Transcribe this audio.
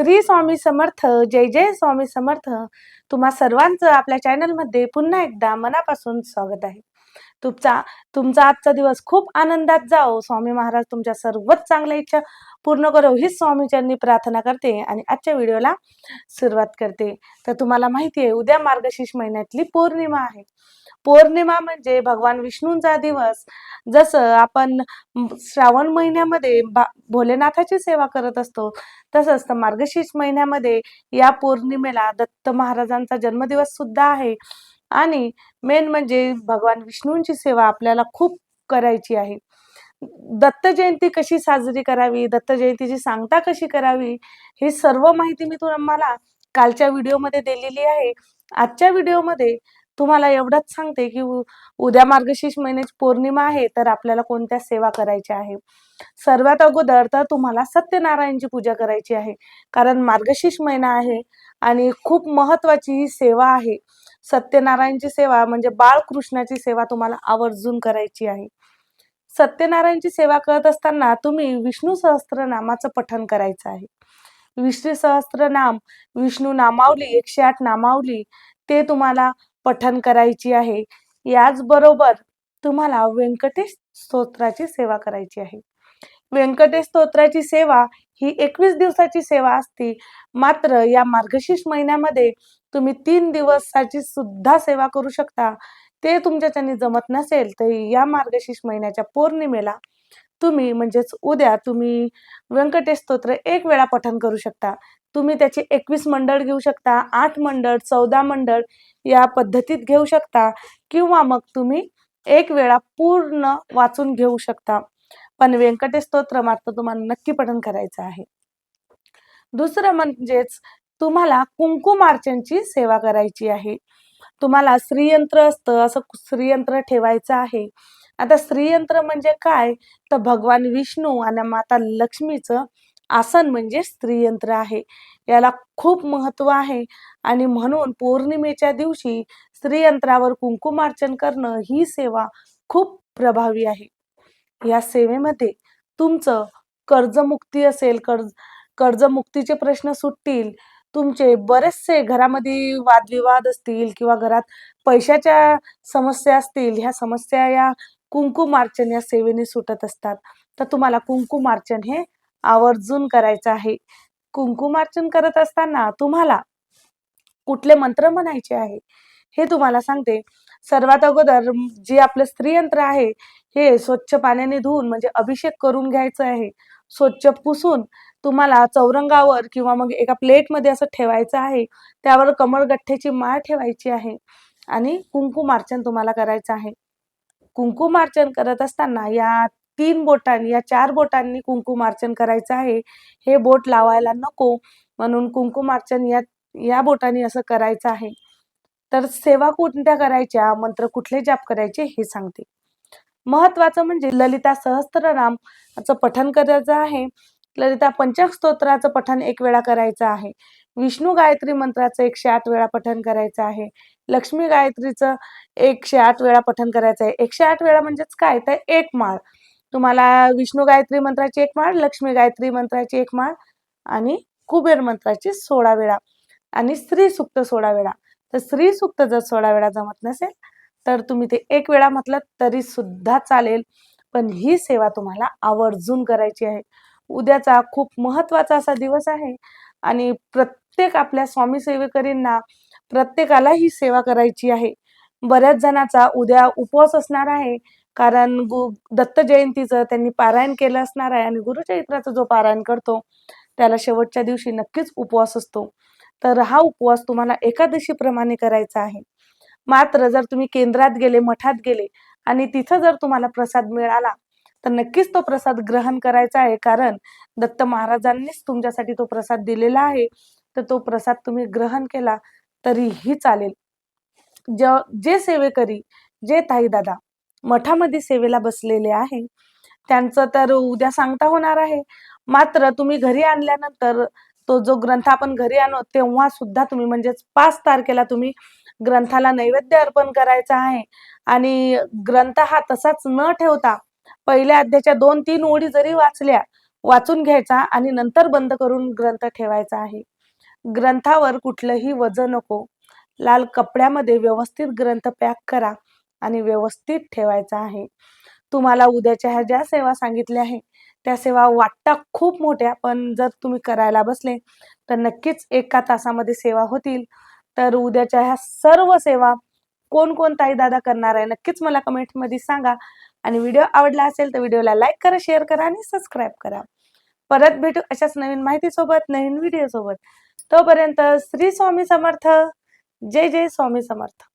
श्री स्वामी समर्थ जय जय स्वामी समर्थ. तुम्हा सर्वांचं आपल्या चॅनलमध्ये पुन्हा एकदा मनापासून स्वागत आहे. तुमचा तुमचा आजचा दिवस खूप आनंदात जाओ स्वामी महाराज तुमच्या सर्वच चांगल्या इच्छा पूर्ण करो. हीच स्वामीच्यांनी प्रार्थना करते आणि आजच्या व्हिडिओला सुरुवात करते. तर तुम्हाला माहिती आहे उद्या मार्गशीर्ष महिन्यातली पौर्णिमा आहे. पौर्णिमा म्हणजे भगवान विष्णूंचा दिवस. जसं आपण श्रावण महिन्यामध्ये बा भोलेनाथाची सेवा करत असतो तसंच तर मार्गशीर्ष महिन्यामध्ये या पौर्णिमेला दत्त महाराजांचा जन्मदिवस सुद्धा आहे. आणि मेन म्हणजे भगवान विष्णूंची सेवा आपल्याला खूप करायची आहे. दत्त जयंती कशी साजरी करावी दत्त जयंतीची सांगता कशी करावी ही सर्व माहिती मी तुम्हाला कालच्या व्हिडिओमध्ये दिलेली आहे. आजच्या व्हिडिओमध्ये तुम्हाला एवढंच सांगते की उद्या मार्गशीर्ष महिन्याची पौर्णिमा आहे तर आपल्याला कोणत्या सेवा करायच्या आहे? सर्वात अगोदर तर तुम्हाला सत्यनारायणची पूजा करायची आहे. कारण मार्गशीर्ष महिना आहे आणि खूप महत्वाची ही सेवा आहे. सत्यनारायणची सेवा म्हणजे बाळकृष्णाची सेवा तुम्हाला आवर्जून करायची आहे. सत्यनारायणची सेवा करत असताना तुम्ही विष्णू सहस्त्रनामाचं पठण करायचं आहे. विष्णू सहस्त्रनाम विष्णू नामावली एकशे आठ नामावली ते तुम्हाला पठण करायची आहे. याचबरोबर तुम्हाला व्यंकटेश स्तोत्राची सेवा करायची आहे. व्यंकटेश स्तोत्राची सेवा ही एकवीस दिवसाची सेवा असते. मात्र या मार्गशीर्ष महिन्यामध्ये तुम्ही तीन दिवसाची सुद्धा सेवा करू शकता. ते तुमच्याच्यानी जमत नसेल तर या मार्गशीर्ष महिन्याच्या पौर्णिमेला तुम्ही म्हणजेच उद्या तुम्ही व्यंकटेश स्तोत्र एक वेळा पठण करू शकता. तुम्ही त्याची एकवीस मंडळ घेऊ शकता आठ मंडळ चौदा मंडळ या पद्धतीत घेऊ शकता किंवा मग तुम्ही एक वेळा पूर्ण वाचून घेऊ शकता. पण व्यंकटेश स्तोत्र मात्र तुम्हाला नक्की पठण करायचं आहे. दुसरं म्हणजेच तुम्हाला कुंकुमार्चनची सेवा करायची आहे. तुम्हाला श्रीयंत्र असतं असं श्रीयंत्र ठेवायचं आहे. आता श्रीयंत्र म्हणजे काय? तर भगवान विष्णू आणि माता लक्ष्मीचं आसन म्हणजे स्त्रीयंत्र आहे. याला खूप महत्त्व आहे आणि म्हणून पौर्णिमेच्या दिवशी स्त्रीयंत्रावर कुंकुमार्चन करणं ही सेवा खूप प्रभावी आहे. या सेवेमध्ये तुमचं कर्जमुक्ती असेल कर्ज कर्जमुक्तीचे प्रश्न सुटतील तुमचे बरेचसे घरामध्ये वादविवाद असतील किंवा घरात पैशाच्या समस्या असतील ह्या समस्या या कुंकुमार्चन या सेवेने सुटत असतात. तर तुम्हाला कुंकुमार्चन हे आवर्जून करायचं आहे. कुंकुमार्चन करत असताना तुम्हाला कुठले मंत्र म्हणायचे आहे? हे तुम्हाला सांगते. सर्वात अगोदर जे आपलं स्त्रीयंत्र आहे हे स्वच्छ पाण्याने धुवून म्हणजे अभिषेक करून घ्यायचं आहे. स्वच्छ पुसून तुम्हाला चौरंगावर किंवा मग एका प्लेटमध्ये असं ठेवायचं आहे. त्यावर कमळगठ्ठ्याची माळ ठेवायची आहे आणि कुंकुमार्चन तुम्हाला करायचं आहे. कुंकुमार्चन करत असताना या तीन बोटांनी या चार बोटांनी कुंकुमार्चन करायचं आहे. हे बोट लावायला नको. म्हणून कुंकुमार्चन या या बोटांनी असं करायचं आहे. तर सेवा कोणत्या करायच्या? मंत्र कुठले जाप करायचे? हे सांगते. महत्वाचं म्हणजे ललिता सहस्त्रनामचं पठन करायचं आहे. ललिता पंचक स्तोत्राचं पठन एक वेळा करायचं आहे. विष्णू गायत्री मंत्राचं एकशे आठ वेळा पठन करायचं आहे. लक्ष्मी गायत्रीचं एकशे आठ वेळा पठन करायचं आहे. एकशे आठ वेळा म्हणजेच काय? तर एक माळ. तुम्हाला विष्णू गायत्री मंत्राची एक माळ लक्ष्मी गायत्री मंत्राची एक माळ आणि कुबेर मंत्राची सोळा वेळा आणि स्त्री सुक्त सोळा वेळा. तर स्त्री सुक्त जर सोळा वेळा जमत नसेल तर तुम्ही ते एक वेळा म्हटलं तरी सुद्धा चालेल. पण ही सेवा तुम्हाला आवर्जून करायची आहे. उद्याचा खूप महत्त्वाचा असा दिवस आहे आणि प्रत्येक आपल्या स्वामी सेवेकरींना प्रत्येकाला ही सेवा करायची आहे. बऱ्याच जणांचा उद्या उपवास असणार आहे कारण गु दत्त जयंतीचं त्यांनी पारायण केलं असणार आहे आणि गुरुचरित्राचा जो पारायण करतो त्याला शेवटच्या दिवशी नक्कीच उपवास असतो. तर हा उपवास तुम्हाला एकादशीप्रमाणे करायचा आहे. मात्र जर तुम्ही केंद्रात गेले मठात गेले आणि तिथं जर तुम्हाला प्रसाद मिळाला तर नक्कीच तो प्रसाद ग्रहण करायचा आहे. कारण दत्त महाराजांनीच तुमच्यासाठी तो प्रसाद दिलेला आहे. तर तो प्रसाद तुम्ही ग्रहण केला तरीही चालेल. ज जे सेवेकरी जे ताई दादा मठामध्ये सेवेला बसलेले आहे त्यांचं तर उद्या सांगता होणार आहे. मात्र तुम्ही घरी आणल्यानंतर तो जो ग्रंथ आपण घरी आणू तेव्हा सुद्धा तुम्ही म्हणजेच पाच तारखेला तुम्ही ग्रंथाला नैवेद्य अर्पण करायचा आहे. आणि ग्रंथ हा तसाच न ठेवता पहिल्या अध्याच्या दोन तीन ओळी जरी वाचल्या वाचून घ्यायचा आणि नंतर बंद करून ग्रंथ ठेवायचा आहे. ग्रंथावर कुठलंही वजन नको. लाल कपड्यामध्ये व्यवस्थित ग्रंथ पॅक करा आणि व्यवस्थित ठेवायचा आहे. तुम्हाला उद्याच्या ह्या ज्या सेवा सांगितल्या आहे त्या सेवा वाटता खूप मोठ्या पण जर तुम्ही करायला बसले तर नक्कीच एका तासामध्ये सेवा होतील. तर उद्याच्या ह्या सर्व सेवा कोण कोण ताई दादा करणार आहे नक्कीच मला कमेंटमध्ये सांगा. आणि व्हिडिओ आवडला असेल तर व्हिडिओला लाईक करा शेअर करा आणि सबस्क्राईब करा. परत भेटू अशाच नवीन माहितीसोबत नवीन व्हिडिओ सोबत तोपर्यंत श्री स्वामी समर्थ. जय जय स्वामी समर्थ.